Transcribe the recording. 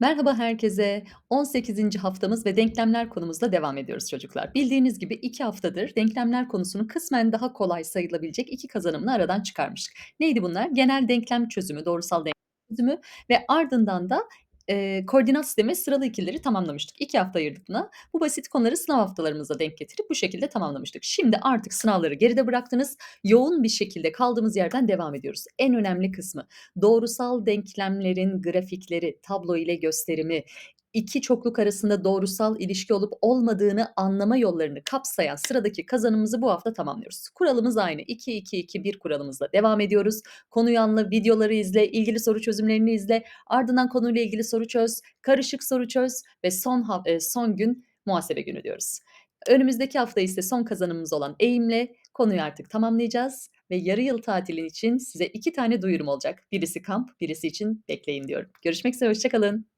Merhaba herkese. 18. haftamız ve denklemler konumuzla devam ediyoruz çocuklar. Bildiğiniz gibi 2 haftadır denklemler konusunu kısmen daha kolay sayılabilecek 2 kazanımını aradan çıkarmıştık. Neydi bunlar? Genel denklem çözümü, doğrusal denklem çözümü ve ardından da, eee, koordinat sistemi sıralı ikilileri tamamlamıştık. 2 hafta ayırdık buna. Bu basit konuları sınav haftalarımıza denk getirip bu şekilde tamamlamıştık. Şimdi artık sınavları geride bıraktınız. Yoğun bir şekilde kaldığımız yerden devam ediyoruz. En önemli kısmı doğrusal denklemlerin grafikleri, tablo ile gösterimi, 2 çokluk arasında doğrusal ilişki olup olmadığını anlama yollarını kapsayan sıradaki kazanımımızı bu hafta tamamlıyoruz. Kuralımız aynı. 2-2-2-1 kuralımızla devam ediyoruz. Konuyu anla, videoları izle, ilgili soru çözümlerini izle, ardından konuyla ilgili soru çöz, karışık soru çöz ve son eee, son gün muhasebe günü diyoruz. Önümüzdeki hafta ise son kazanımımız olan eğimle konuyu artık tamamlayacağız ve yarı yıl tatilin için size 2 tane duyurum olacak. Birisi kamp, birisi için bekleyin diyorum. Görüşmek üzere, hoşça kalın.